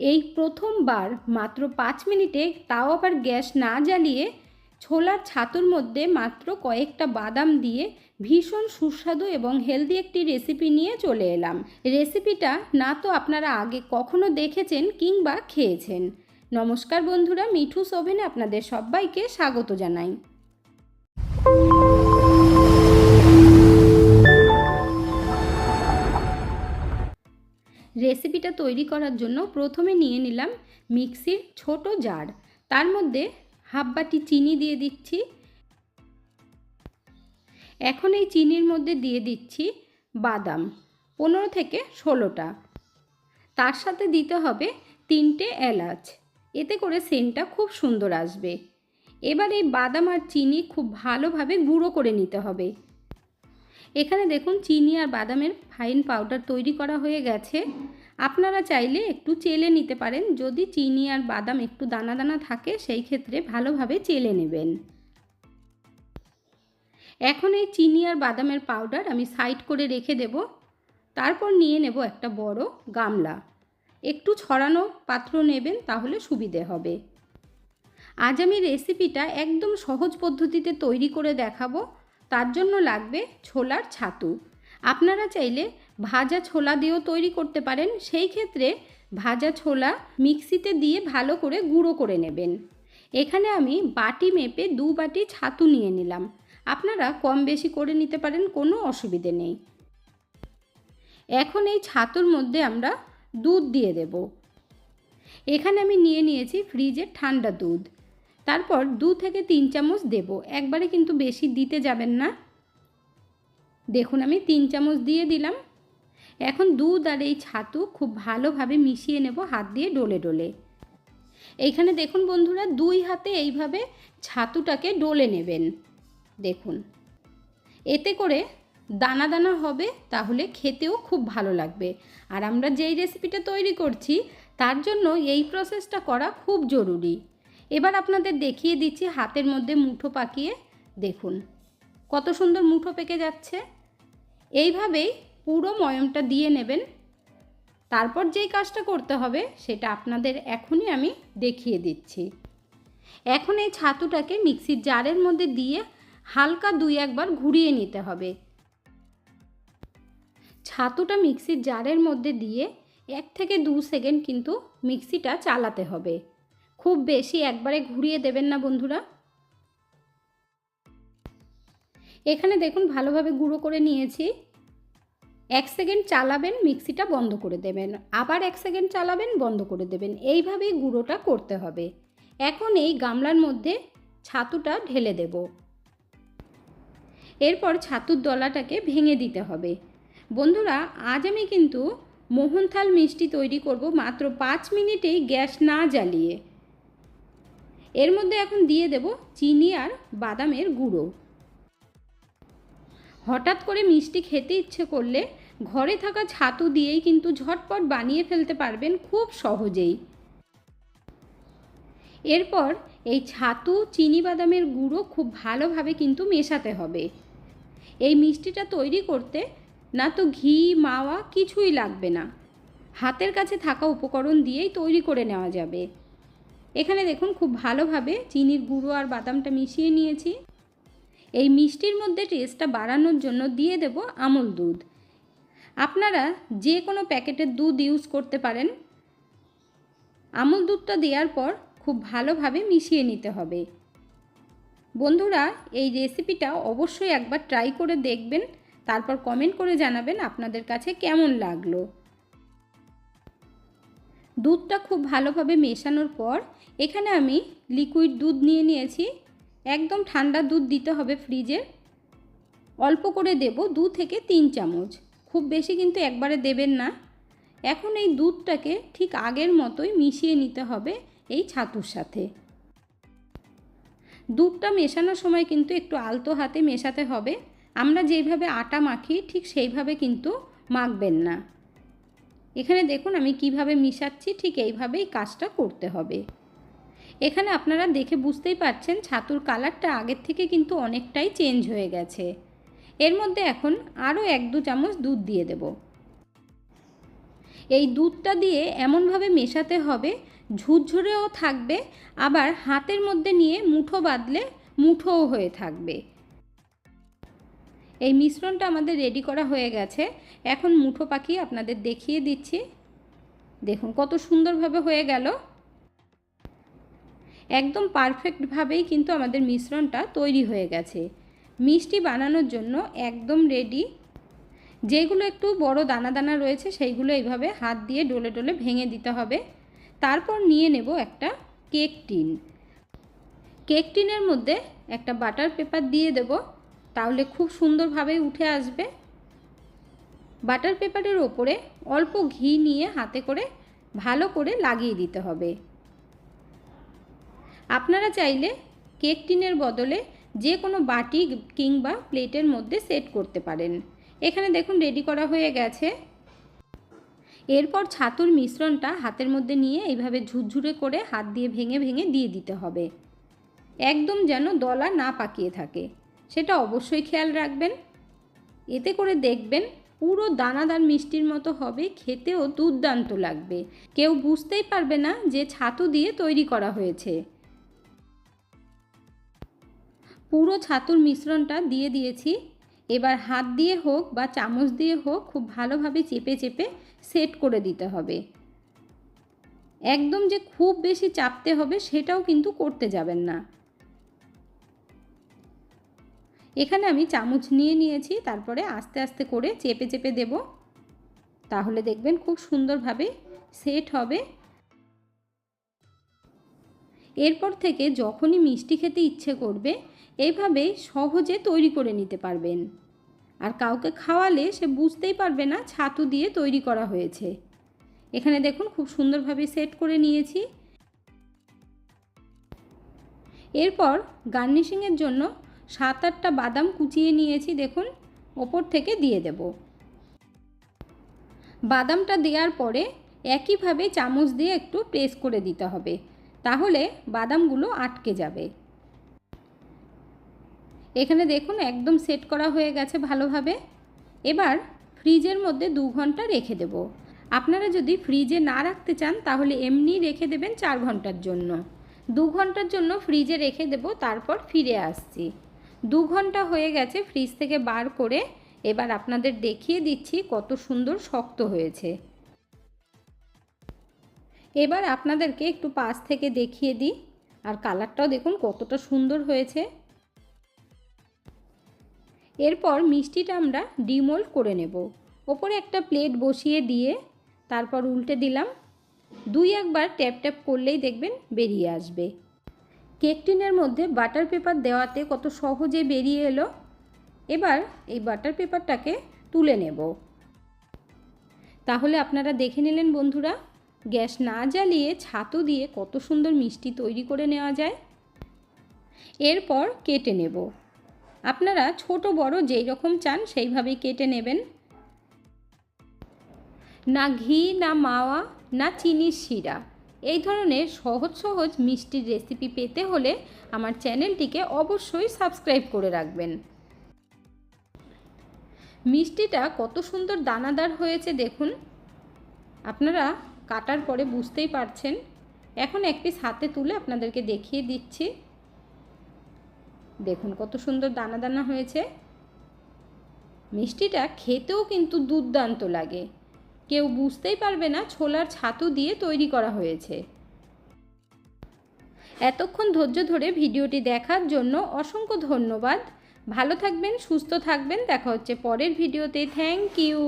এই প্রথমবার মাত্র পাঁচ মিনিটে তাও আবার গ্যাস না জ্বালিয়ে ছোলার ছাতুর মধ্যে মাত্র কয়েকটা বাদাম দিয়ে ভীষণ সুস্বাদু এবং হেলদি একটি রেসিপি নিয়ে চলে এলাম। রেসিপিটা না তো আপনারা আগে কখনো দেখেছেন কিংবা খেয়েছেন। নমস্কার বন্ধুরা মিঠু ওভেনে আপনাদের সবাইকে স্বাগত জানাই। রেসিপিটা তৈরি করার জন্য প্রথমে নিয়ে নিলাম মিক্সির ছোট জার। তার মধ্যে হাফ বাটি চিনি দিয়ে দিচ্ছি। এখন এই চিনির মধ্যে দিয়ে দিচ্ছি বাদাম, পনেরো থেকে ষোলোটা। তার সাথে দিতে হবে তিনটে এলাচ। এতে করে সেন্টটা খুব সুন্দর আসবে। এবার এই বাদাম আর চিনি খুব ভালোভাবে গুঁড়ো করে নিতে হবে। এখানে দেখুন চিনি আর বাদামের ফাইন পাউডার তৈরি করা হয়ে গেছে। আপনারা চাইলে একটু চেলে নিতে পারেন, যদি চিনি আর বাদাম একটু দানা দানা থাকে, সেই ক্ষেত্রে ভালোভাবে চেলে নেবেন। এখন এই চিনি আর বাদামের পাউডার আমি সাইড করে রেখে দেব। তারপর নিয়ে নেব একটা বড় গামলা। একটু ছড়ানো পাত্র নেবেন, তাহলে সুবিধে হবে। আজ আমি রেসিপিটা একদম সহজ পদ্ধতিতে তৈরি করে দেখাবো। তার জন্য লাগবে ছোলার ছাতু। আপনারা চাইলে ভাজা ছোলা দিয়েও তৈরি করতে পারেন। সেই ক্ষেত্রে ভাজা ছোলা মিক্সিতে দিয়ে ভালো করে গুঁড়ো করে নেবেন। এখানে আমি বাটি মেপে দু বাটি ছাতু নিয়ে নিলাম। আপনারা কম বেশি করে নিতে পারেন, কোনো অসুবিধে নেই। এখন এই ছাতুর মধ্যে আমরা দুধ দিয়ে দেব। এখানে আমি নিয়ে নিয়েছি ফ্রিজের ঠান্ডা দুধ। তারপর দু থেকে তিন চামচ দেব। একবারে কিন্তু বেশি দিতে যাবেন না। দেখুন, আমি তিন চামচ দিয়ে দিলাম। এখন দুধ আর এই ছাতু খুব ভালোভাবে মিশিয়ে নেব হাত দিয়ে ডলে ডলে। এইখানে দেখুন বন্ধুরা, দুই হাতে এইভাবে ছাতুটাকে ডলে নেবেন। দেখুন, এতে করে দানা দানা হবে, তাহলে খেতেও খুব ভালো লাগবে। আর আমরা যেই রেসিপিটা তৈরি করছি, তার জন্য এই প্রসেসটা করা খুব জরুরি। এবার আপনাদের দেখিয়ে দিচ্ছি হাতের মধ্যে মুঠো পাকিয়ে। দেখুন, কত সুন্দর মুঠো পেকে যাচ্ছে। এইভাবেই পুরো ময়মটা দিয়ে নেবেন। তারপর যেই কাজটা করতে হবে, সেটা আপনাদের এখনই আমি দেখিয়ে দিচ্ছি। এখন এই ছাতুটাকে মিক্সির জারের মধ্যে দিয়ে হালকা দুই একবার ঘুরিয়ে নিতে হবে। ছাতুটা মিক্সির জারের মধ্যে দিয়ে এক থেকে দু সেকেন্ড কিন্তু মিক্সিটা চালাতে হবে। খুব বেশি একবারে ঘুরিয়ে দেবেন না বন্ধুরা। এখানে দেখুন ভালোভাবে গুঁড়ো করে নিয়েছি। এক সেকেন্ড চালাবেন, মিক্সিটা বন্ধ করে দেবেন। আবার এক সেকেন্ড চালাবেন, বন্ধ করে দেবেন। এইভাবেই গুঁড়োটা করতে হবে। এখন এই গামলার মধ্যে ছাতুটা ঢেলে দেব। এরপর ছাতুর দলাটাকে ভেঙে দিতে হবে। বন্ধুরা, আজ আমি কিন্তু মোহনথাল মিষ্টি তৈরি করব মাত্র পাঁচ মিনিটেই গ্যাস না জ্বালিয়ে। এর মধ্যে এখন দিয়ে দেব চিনি আর বাদামের গুঁড়ো। হঠাৎ করে মিষ্টি খেতে ইচ্ছে করলে ঘরে থাকা ছাতু দিয়েই কিন্তু ঝটপট বানিয়ে ফেলতে পারবেন খুব সহজেই। এরপর এই ছাতু, চিনি, বাদামের গুঁড়ো খুব ভালোভাবে কিন্তু মেশাতে হবে। এই মিষ্টিটা তৈরি করতে না তো ঘি, মাওয়া কিছুই লাগবে না। হাতের কাছে থাকা উপকরণ দিয়েই তৈরি করে নেওয়া যাবে। এখানে দেখুন খুব ভালোভাবে চিনির গুঁড়ো আর বাদামটা মিশিয়ে নিয়েছি। এই মিষ্টির মধ্যে টেস্টটা বাড়ানোর জন্য দিয়ে দেব আমল দুধ। আপনারা যে কোনো প্যাকেটের দুধ ইউজ করতে পারেন। আমল দুধটা দেওয়ার পর খুব ভালোভাবে মিশিয়ে নিতে হবে। বন্ধুরা, এই রেসিপিটা অবশ্যই একবার ট্রাই করে দেখবেন। তারপর কমেন্ট করে জানাবেন আপনাদের কাছে কেমন লাগল। দুধটা খুব ভালোভাবে মেশানোর পর এখানে আমি লিকুইড দুধ নিয়ে নিয়েছি। একদম ঠান্ডা দুধ দিতে হবে ফ্রিজে অল্প করে দেব দু থেকে তিন চামচ। খুব বেশি কিন্তু একবারে দেবেন না। এখন এই দুধটাকে ঠিক আগের মতোই মিশিয়ে নিতে হবে এই ছাতুর সাথে। দুধটা মেশানোর সময় কিন্তু একটু আলতো হাতে মেশাতে হবে। আমরা যেইভাবে আটা মাখি ঠিক সেইভাবে কিন্তু মাখবেন না। এখানে দেখুন আমি কীভাবে মিশাচ্ছি, ঠিক এইভাবেই কাজটা করতে হবে। এখানে আপনারা দেখে বুঝতেই পারছেন ছাতুর কালারটা আগের থেকে কিন্তু অনেকটাই চেঞ্জ হয়ে গেছে। এর মধ্যে এখন আরও এক দু চামচ দুধ দিয়ে দেব। এই দুধটা দিয়ে এমনভাবে মেশাতে হবে, ঝুরঝুরেও থাকবে, আবার হাতের মধ্যে নিয়ে মুঠো বাঁধলে মুঠোও হয়ে থাকবে। এই মিশ্রণটা আমাদের রেডি করা হয়ে গেছে। এখন মুঠো পাখি আপনাদের দেখিয়ে দিচ্ছি। দেখুন কত সুন্দরভাবে হয়ে গেল। একদম পারফেক্টভাবেই কিন্তু আমাদের মিশ্রণটা তৈরি হয়ে গেছে। মিষ্টি বানানোর জন্য একদম রেডি যেগুলো একটু বড় দানা দানা রয়েছে, সেইগুলো এইভাবে হাত দিয়ে ডলে ডলে ভেঙে দিতে হবে। তারপর নিয়ে নেব একটা কেক টিন কেক টিনের মধ্যে একটা বাটার পেপার দিয়ে দেব। তাহলে খুব সুন্দরভাবে উঠে আসবে। বাটার পেপারের ওপরে অল্প ঘি নিয়ে হাতে করে ভালো করে লাগিয়ে দিতে হবে। আপনারা চাইলে কেক টিনের বদলে যে কোনো বাটি কিংবা প্লেটের মধ্যে সেট করতে পারেন। এখানে দেখুন রেডি করা হয়ে গেছে। এরপর ছাতুর মিশ্রণটা হাতের মধ্যে নিয়ে এইভাবে ঝুরঝুরে করে হাত দিয়ে ভেঙে ভেঙে দিয়ে দিতে হবে। একদম যেন দলা না পাকিয়ে থাকে। সেটা অবশ্যই খেয়াল রাখবেন। এতে করে দেখবেন পুরো দানাদার মিষ্টির মতো হবে, খেতেও দুর্দান্ত লাগবে। কেউ বুঝতেই পারবে না যে ছাতু দিয়ে তৈরি করা হয়েছে। পুরো ছাতুর মিশ্রণটা দিয়ে দিয়েছি। এবার হাত দিয়ে হোক বা চামচ দিয়ে হোক, খুব ভালোভাবে চেপে চেপে সেট করে দিতে হবে। একদম যে খুব বেশি চাপতে হবে সেটাও কিন্তু করতে যাবেন না। এখানে আমি চামচ নিয়ে নিয়েছি, তারপরে আস্তে আস্তে করে চেপে চেপে দেব। তাহলে দেখবেন খুব সুন্দরভাবে সেট হবে। এরপর থেকে যখনই মিষ্টি খেতে ইচ্ছে করবে এইভাবে সহজে তৈরি করে নিতে পারবেন। আর কাউকে খাওয়ালে সে বুঝতেই পারবে না ছাতু দিয়ে তৈরি করা হয়েছে। এখানে দেখুন খুব সুন্দরভাবে সেট করে নিয়েছি। এরপর গার্নিশিংয়ের জন্য সাত আটটা বাদাম কুচিয়ে নিয়েছি, দেখুন, ওপর থেকে দিয়ে দেব। বাদামটা দেওয়ার পরে একইভাবে চামচ দিয়ে একটু প্রেস করে দিতে হবে, তাহলে বাদামগুলো আটকে যাবে। এখানে দেখুন, একদম সেট করা হয়ে গেছে ভালোভাবে। এবার ফ্রিজের মধ্যে দু ঘণ্টা রেখে দেব। আপনারা যদি ফ্রিজে না রাখতে চান, তাহলে এমনি রেখে দেবেন চার ঘণ্টার জন্য। দু ঘণ্টার জন্য ফ্রিজে রেখে দেব, তারপর ফিরে আসছি। দু ঘণ্টা হয়ে গেছে ফ্রিজ থেকে বার করে এবার আপনাদের দেখিয়ে দিচ্ছি কত সুন্দর শক্ত হয়েছে। এবার আপনাদেরকে একটু পাশ থেকে দেখিয়ে দিই, আর কালারটাও দেখুন কতটা সুন্দর হয়েছে। এরপর মিষ্টিটা আমরা ডিমোল্ড করে নেব। ওপরে একটা প্লেট বসিয়ে দিয়ে তারপর উল্টে দিলাম। দুই একবার ট্যাপ ট্যাপ করলেই দেখবেন বেরিয়ে আসবে। কেক টিনের মধ্যে বাটার পেপার দেওয়াতে কত সহজে বেরিয়ে এলো? এবার এই বাটার পেপারটাকে তুলে নেব। তাহলে আপনারা দেখে নিলেন বন্ধুরা, গ্যাস না জ্বালিয়ে ছাতু দিয়ে কত সুন্দর মিষ্টি তৈরি করে নেওয়া যায়। এরপর কেটে নেব। আপনারা ছোট, বড় যেই রকম চান সেইভাবেই কেটে নেবেন। না ঘি, না মাওয়া, না চিনির শিরা। এই ধরনের সহজ সহজ মিষ্টির রেসিপি পেতে হলে আমার চ্যানেলটিকে অবশ্যই সাবস্ক্রাইব করে রাখবেন। মিষ্টিটা কত সুন্দর দানাদার হয়েছে দেখুন। আপনারা কাটার পরে বুঝতেই পারছেন। এখন এক পিস হাতে তুলে আপনাদেরকে দেখিয়ে দিচ্ছি। দেখুন কত সুন্দর দানা দানা হয়েছে। মিষ্টিটা খেতেও কিন্তু দুর্দান্ত লাগে। কেউ বুঝতেই পারবে না ছোলার ছাতু দিয়ে তৈরি করা হয়েছে। এতক্ষণ ধৈর্য ধরে ভিডিওটি দেখার জন্য অসংখ্য ধন্যবাদ। ভালো থাকবেন, সুস্থ থাকবেন। দেখা হচ্ছে পরের ভিডিওতে। Thank you.